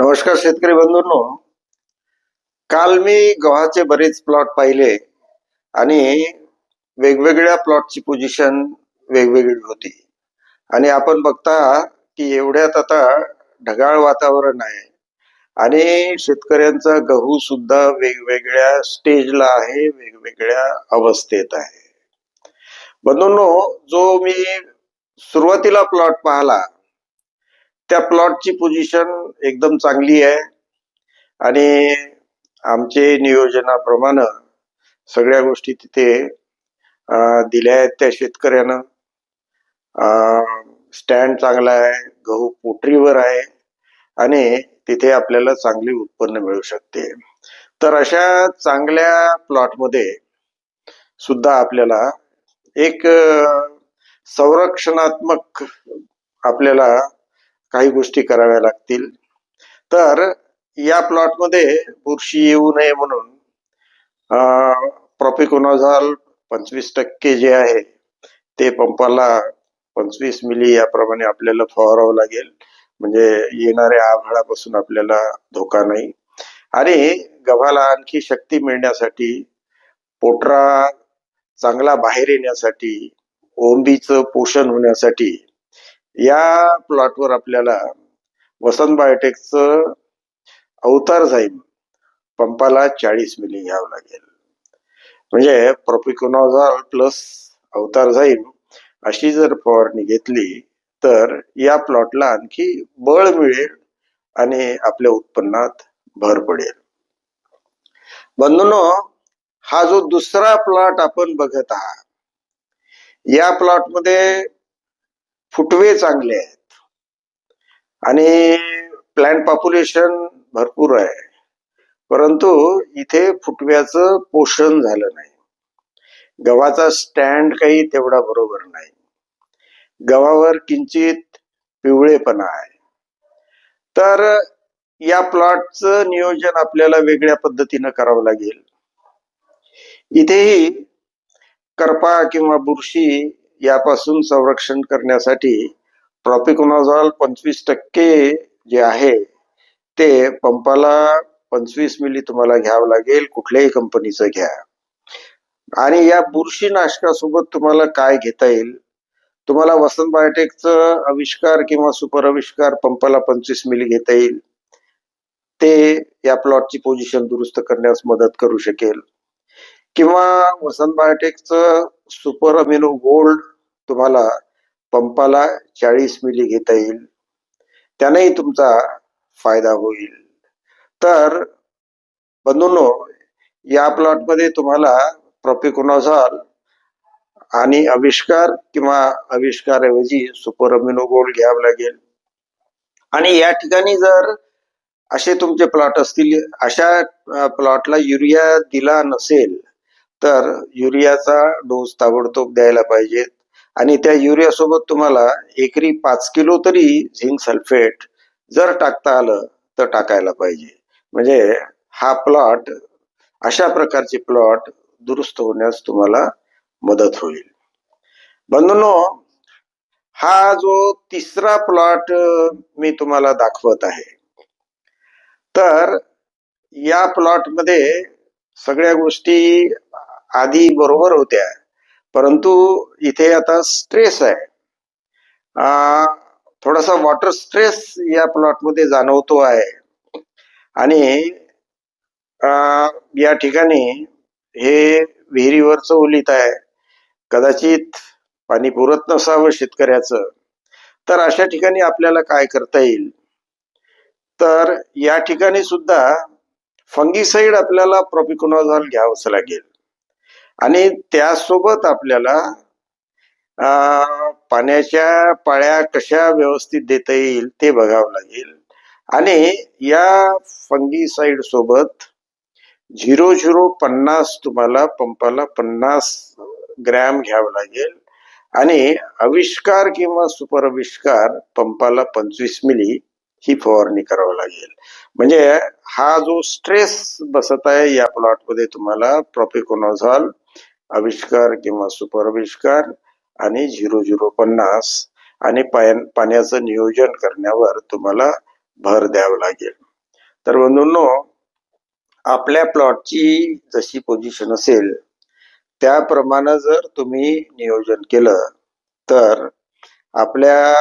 नमस्कार शेतकरी बंधूंनो. काल मी गव्हाचे बरेच प्लॉट पाहिले आणि वेगवेगळ्या प्लॉटची पोझिशन वेगवेगळी होती. आणि आपण बघता की एवढ्यात आता ढगाळ वातावरण आहे. आणि शेतकऱ्यांचा गहू सुद्धा वेगवेगळ्या स्टेजला आहे वेगवेगळ्या अवस्थेत आहे. बंधूंनो जो मी सुरुवातीला प्लॉट पाहला त्या प्लॉटची पोझिशन एकदम चांगली आहे. आणि आमचे नियोजनाप्रमाणे सगळ्या गोष्टी तिथे दिल्या आहेत त्या शेतकऱ्यानं. स्टँड चांगला आहे गहू पोटरीवर आहे आणि तिथे आपल्याला चांगले उत्पन्न मिळू शकते. तर अशा चांगल्या प्लॉटमध्ये सुद्धा आपल्याला एक संरक्षणात्मक आपल्याला काही गोष्टी कराव्या लागतील. तर या प्लॉटमध्ये बुरशी येऊ नये म्हणून प्रॉपिकोनॉझॉल पंचवीस टक्के जे आहे ते पंपाला पंचवीस मिली याप्रमाणे आपल्याला फवारावं लागेल. म्हणजे येणाऱ्या आभाळापासून आपल्याला धोका नाही. आणि गव्हाला आणखी शक्ती मिळण्यासाठी पोटरा चांगला बाहेर येण्यासाठी ओंबीचं पोषण होण्यासाठी या प्लॉटवर आपल्याला वसंत बायोटेकचं अवतार जाईल पंपाला चाळीस मिली घ्यावं लागेल. म्हणजे प्रोपिकोनॉझॉल प्लस अवतार जाईल अशी जर फवारणी घेतली तर या प्लॉटला आणखी बळ मिळेल आणि आपल्या उत्पन्नात भर पडेल. बंधूनो हा जो दुसरा प्लॉट आपण बघत आहात या प्लॉटमध्ये फुटवे चांगले आहेत. आणि प्लॅन्ट पॉप्युलेशन भरपूर आहे. परंतु इथे फुटव्याचं पोषण झालं नाही. गव्हाचा स्टँड काही तेवढा बरोबर नाही. गव्हावर किंचित पिवळेपणा आहे. तर या प्लॉटचं नियोजन आपल्याला वेगळ्या पद्धतीनं करावं लागेल. इथेही करपा किंवा बुरशी यापासून संरक्षण करण्यासाठी ट्रॉपिकोनॉझॉल पंचवीस टक्के जे आहे ते पंपाला पंचवीस मिली तुम्हाला घ्यावं लागेल कुठल्याही कंपनीचं घ्या. आणि या बुरशीनाशकासोबत तुम्हाला काय घेता येईल? तुम्हाला वसंत बायोटेकचं आविष्कार किंवा सुपर आविष्कार पंपाला पंचवीस मिली घेता येईल. ते या प्लॉटची पोझिशन दुरुस्त करण्यास मदत करू शकेल. किंवा वसंत बायोटेकचं सुपर अमिनो गोल्ड तुम्हाला पंपाला चाळीस मिली घेता येईल. त्यानेही तुमचा फायदा होईल. तर बंधूंनो या प्लॉटमध्ये तुम्हाला प्रोपिकोनॉझॉल आणि आविष्कार किंवा आविष्कारऐवजी सुपर अमिनो गोल्ड घ्यावं लागेल. आणि या ठिकाणी जर असे तुमचे प्लॉट असतील अशा प्लॉटला युरिया दिला नसेल तर युरियाचा डोस ताबडतोब द्यायला पाहिजेत. आणि त्या युरिया सोबत तुम्हाला एकरी पाच किलो तरी झिंक सल्फेट जर टाकता आलं तर टाकायला पाहिजे. म्हणजे हा प्लॉट अशा प्रकारचे प्लॉट दुरुस्त होण्यास तुम्हाला मदत होईल. बंधनो हा जो तिसरा प्लॉट मी तुम्हाला दाखवत आहे. तर या प्लॉटमध्ये सगळ्या गोष्टी आधी बरोबर होत्या. परंतु इथे आता स्ट्रेस आहे. थोडासा वॉटर स्ट्रेस या प्लॉटमध्ये जाणवतो आहे. आणि या ठिकाणी हे विहिरीवरचं ओलित आहे. कदाचित पाणी पुरत नसावं शेतकऱ्याचं. तर अशा ठिकाणी आपल्याला काय करता येईल? तर या ठिकाणी सुद्धा फंगीसाईड आपल्याला प्रॉपिकोनॉझॉल घ्यावंच लागेल. आणि त्यासोबत आपल्याला पाण्याच्या पाळ्या कशा व्यवस्थित देता येईल ते बघावं लागेल. आणि या फंगीसाईड सोबत झिरो झिरो पन्नास तुम्हाला पंपाला पन्नास ग्रॅम घ्यावं लागेल. आणि आविष्कार किंवा सुपर आविष्कार पंपाला पंचवीस मिली ही फवारणी करावी लागेल. म्हणजे हा जो स्ट्रेस बसत आहे या प्लॉटमध्ये तुम्हाला प्रोपिकोनॉझॉल आविष्कार किंवा सुपर आविष्कार आणि झिरो झिरो पन्नास आणि पाण्याचं नियोजन करण्यावर तुम्हाला भर द्यावा लागेल. तर बंधूंनो आपल्या प्लॉटची जशी पोझिशन असेल त्याप्रमाणे जर तुम्ही नियोजन केलं तर आपल्या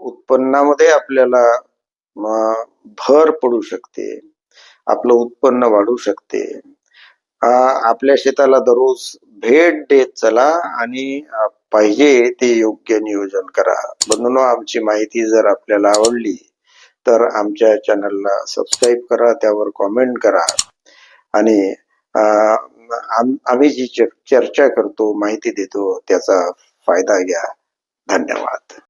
उत्पन्नामध्ये आपल्याला भर पडू शकते. आपलं उत्पन्न वाढू शकते. आपल्या शेताला दररोज भेट देत चला आणि पाहिजे ते योग्य नियोजन करा. म्हणून आमची माहिती जर आपल्याला आवडली तर आमच्या चॅनलला सबस्क्राईब करा त्यावर कॉमेंट करा. आणि आम्ही जी चर्चा करतो माहिती देतो त्याचा फायदा घ्या. धन्यवाद.